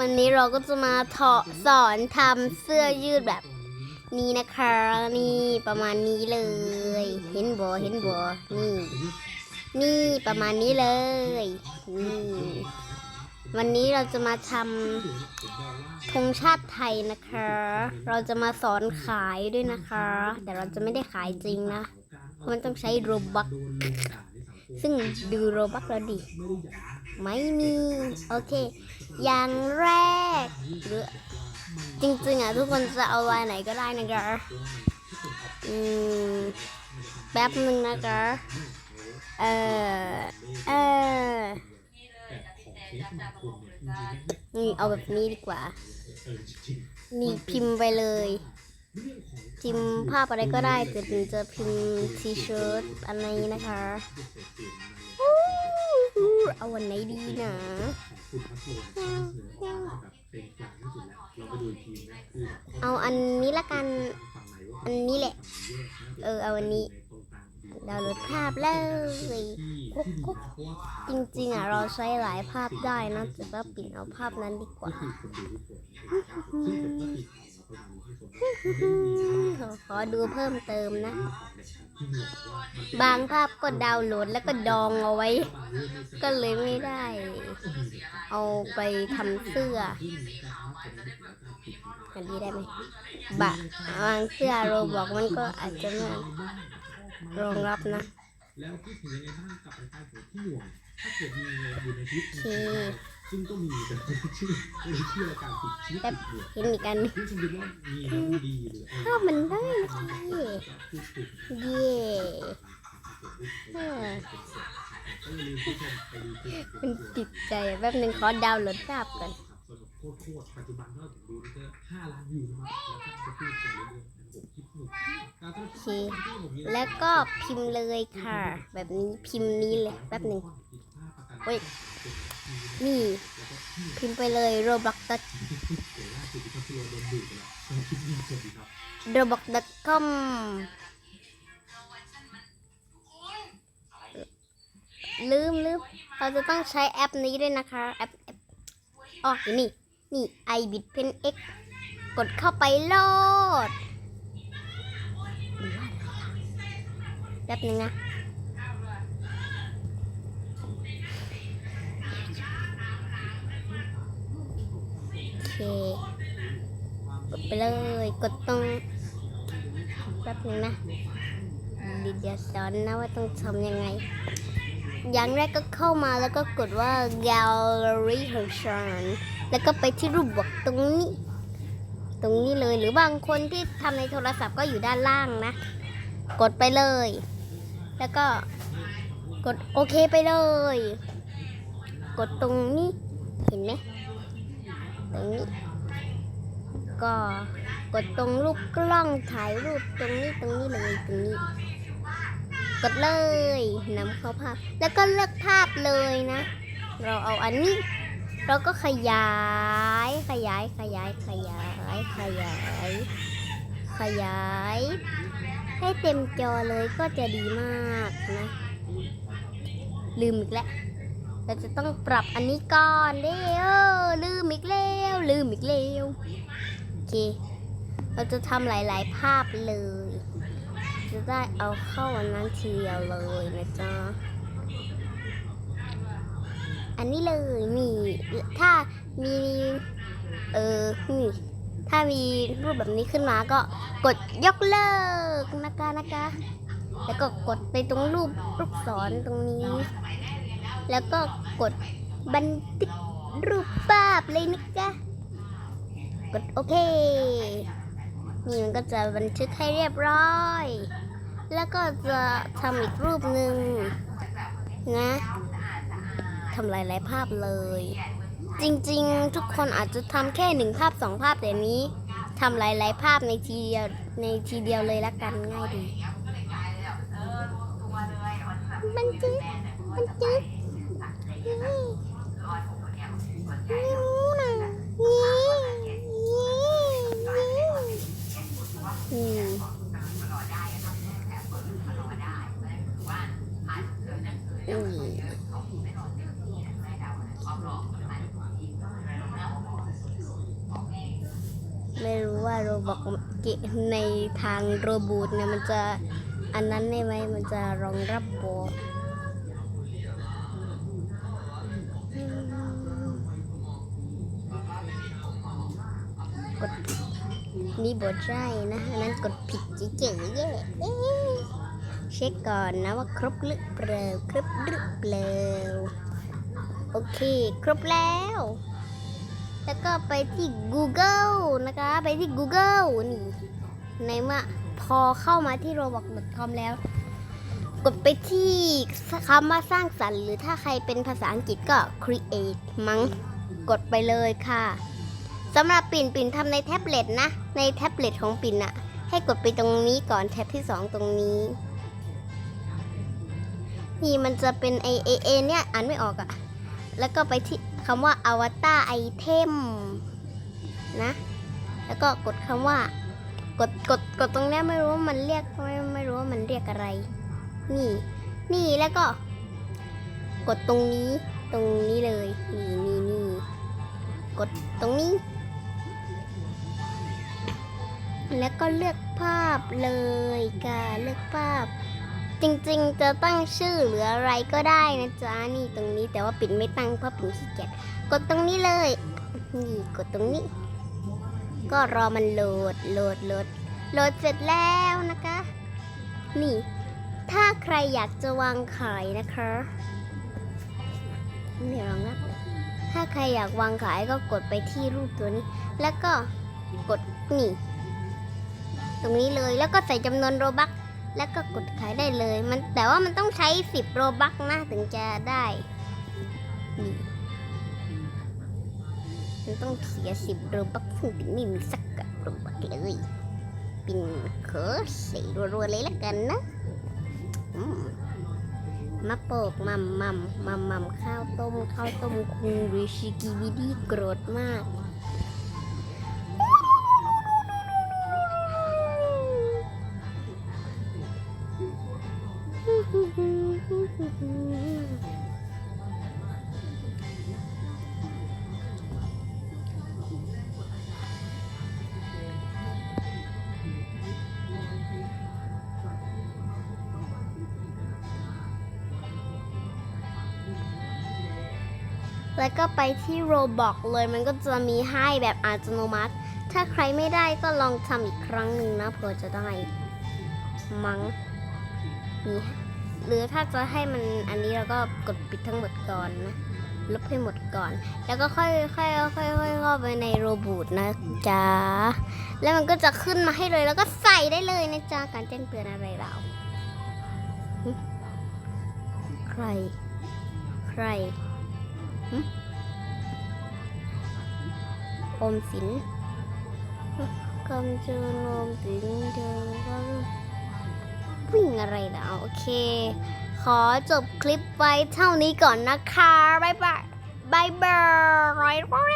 วันนี้เราก็จะมาเถาะสอนทำเสื้อยืดแบบนี้นะคะ นี่ประมาณนี้เลย เห็นบ่เห็นบ่นี่ นี่ประมาณนี้เลยนี่วันนี้เราจะมาทำธงชาติไทยนะคะ เราจะมาสอนขายด้วยนะคะ แต่เราจะไม่ได้ขายจริงนะเพราะมันต้องใช้โรบักซึ่งดูโรบักแล้วดิ ไม่มี โอเค อย่างแรกหรือจริงๆอะทุกคนจะเอาลายไหนก็ได้นะคะอืมแป๊บหนึ่งนะคะ เออเออนี่เอาแบบนี้ดีกว่า นี่พิมพ์ไปเลย พิมพ์ภาพอะไรก็ได้แต่ถึงจะพิมพ์ทีเชิ้ตอันนี้นะคะอู้หู เอาวันไหนดีนะเอาอันนี้ละกัน อันนี้แหละ เออ เอาอันนี้ดาวน์โหลดภาพเลยกุ๊กกุ๊กจริงๆอะเราใช้หลายภาพได้นะแต่ว่าปิดเอาภาพนั้นดีกว่า ขอดูเพิ่มเติมนะ บางภาพก็ดาวน์โหลดแล้วก็ดองเอาไว้ ก็เลยไม่ได้ เอาไปทำเสื้ออันนี้ได้ไหมบะบางเสื้อโรบอกมันก็อาจจะไม่รองรับนะ แล้วคิดเห็นยังไงบ้างกับรายการที่หน่วง ถ้าเกิดมีเงินอยู่ในชีวิตโอเคซึ่งก็มีแต่ไม่ได้ชื่อไม่ได้ชื่อรายการติดชีวิตติดหน่วงเห็นอีกอันหนึ่งซึ่งจริงๆแล้วมีแล้วมันดีหรือเออถ้ามันได้นะพูดถึงเย่เออก็อย่าลืมผู้ชมไปดูคลิปมันติดใจอะแป๊บหนึ่งขอดาวน์โหลดภาพก่อนสำหรับโคตรโคตรปัจจุบันก็ถึงดูนี่ก็ห้าล้านวิวนะครับแล้วก็จะพูดกันเรื่อยๆผมคิดหนุกการทำโอเคแล้วก็พิมพ์เลยค่ะ แบบนี้พิมพ์นี้เลยแป๊บหนึ่ง เฮ้ย นี่ พิมพ์ไปเลยโรบักเดี๋ยวล่าสุดโดนดูดไปแล้วสำหรับคลิปนี้สวัสดีครับโรบัก com ลืมลืมเราจะต้องใช้แอปนี้ด้วยนะคะ แอปแอปอ๋ออยู่นี่ นี่ iBit Pen X กดเข้าไปโหลดแป๊บนึงนะ กดไปเลย กดตรงแป๊บนึงนะดีเดียสอนนะว่าต้องทำยังไง อย่างแรกก็เข้ามาแล้วก็กดว่า gallery ของฉันแล้วก็ไปที่รูปบวกตรงนี้ ตรงนี้เลยหรือบางคนที่ทำในโทรศัพท์ก็อยู่ด้านล่างนะ กดไปเลย แล้วก็กดโอเคไปเลย กดตรงนี้ เห็นไหม นี้ ก็กดตรงรูปกล้องถ่ายรูปตรงนี้ตรงนี้เลยตรงนี้ กดเลยนำเข้าภาพ แล้วก็เลือกภาพเลยนะ เราเอาอันนี้ เราก็ขยาย ขยายขยายขยาย ขยาย ขยาย ให้เต็มจอเลยก็จะดีมากนะ ลืมอีกแล้ว เราจะต้องปรับอันนี้ก่อนเด้อลืมอีกแล้วลืมอีกแล้วโอเค เราจะทำหลาย ๆ ภาพเลย จะได้เอาเข้าอันนั้นทีเดียวเลยนะจ๊ะอันนี้เลยนี่ถ้ามีเออนี่ถ้ามีรูปแบบนี้ขึ้นมาก็กดยกเลิกนะคะนะคะ แล้วก็กดไปตรงรูปลูกศรตรงนี้ แล้วก็กดบันทึกรูปภาพเลยนะจ๊ะกดโอเค นี่มันก็จะบันทึกให้เรียบร้อย แล้วก็จะทำอีกรูปหนึ่งนะทำหลายๆภาพเลย จริงๆ ทุกคนอาจจะทำแค่หนึ่งภาพสองภาพแต่นี้ทำหลายๆภาพในทีเดียวในทีเดียวเลยละกันง่ายดีบันทึกบันทึก ไม่รู้นะนี่นี่นี่นี่โรบอกในทางโรบูทเนี่ยมันจะอันนั้นได้ไหมมันจะรองรับโบ กดนี่บทใช่นะอันนั้นกดผิดเจ๋งๆเย่เอ๊ะเช็คก่อนนะว่าครบหรือเปล่าครบหรือเปล่าโอเค ครบแล้ว แล้วก็ไปที่ Google นะคะ ไปที่ Google นี่ ในเมื่อพอเข้ามาที่ roblox.com แล้ว กดไปที่คำว่าสร้างสรรค์ หรือถ้าใครเป็นภาษาอังกฤษก็ create มั้ง กดไปเลยค่ะ สำหรับปิ่นปิ่นทำในแท็บเล็ตนะ ในแท็บเล็ตของปิ่นอะให้กดไปตรงนี้ก่อนแท็บที่ 2 ตรงนี้ นี่มันจะเป็นไอเอเอเนี่ยอ่านไม่ออกอะแล้วก็ไปที่คำว่าอวตารไอเทมนะ แล้วก็กดคำว่ากดกดกดตรงนี้ไม่รู้ว่ามันเรียกไม่ไม่รู้ว่ามันเรียกอะไร นี่ นี่แล้วก็ กดตรงนี้ ตรงนี้เลย นี่นี่นี่กดตรงนี้ แล้วก็เลือกภาพเลยค่ะเลือกภาพ จริงๆจะตั้งชื่อหรืออะไรก็ได้นะจ๊ะนี่ตรงนี้แต่ว่าปิ่นไม่ตั้งเพราะปิ่นขี้เกียจกดตรงนี้เลย นี่กดตรงนี้ ก็รอมันโหลดโหลดโหลดโหลดเสร็จแล้วนะคะ นี่ ถ้าใครอยากจะวางขายนะคะนี่ลองนะถ้าใครอยากวางขายก็กดไปที่รูปตัวนี้ แล้วก็กดนี่ ตรงนี้เลยแล้วก็ใส่จำนวนโรบักแล้วก็กดขายได้เลย มันแต่ว่ามันต้องใช้ 10 โรบักนะถึงจะได้นี่มันต้องเสีย 10 โรบักซึ่งปินไม่มีสักกับโรบักเลยปินขอใส่รัวๆเลยละกันนะมมาโปกมัมมัมมัมมัมข้าวต้มข้าวต้มคุงริชิกิวิดีโกรธมาก แล้วก็ไปที่โรบอกเลยมันก็จะมีให้แบบอัตโนมัติ ถ้าใครไม่ได้ก็ลองทำอีกครั้งหนึ่งนะเผื่อจะได้มัง้งนี่หรือถ้าจะให้มันอันนี้เราก็กดปิดทั้งหมดก่อนนะลบให้หมดก่อน แล้วก็ค่อยๆค่อยๆค่อยๆเข้าไปในโรบูทนะจ๊ะ แล้วมันก็จะขึ้นมาให้เลยแล้วก็ใส่ได้เลยนะจ๊ะ การแจ้งเตือนอะไรเรา ใคร ใคร อมสินคำเจอโนมสินเธอว่าวิ่งอะไรนะโอเค ขอจบคลิปไว้เท่านี้ก่อนนะคะ บ๊ายบาย บ๊ายบาย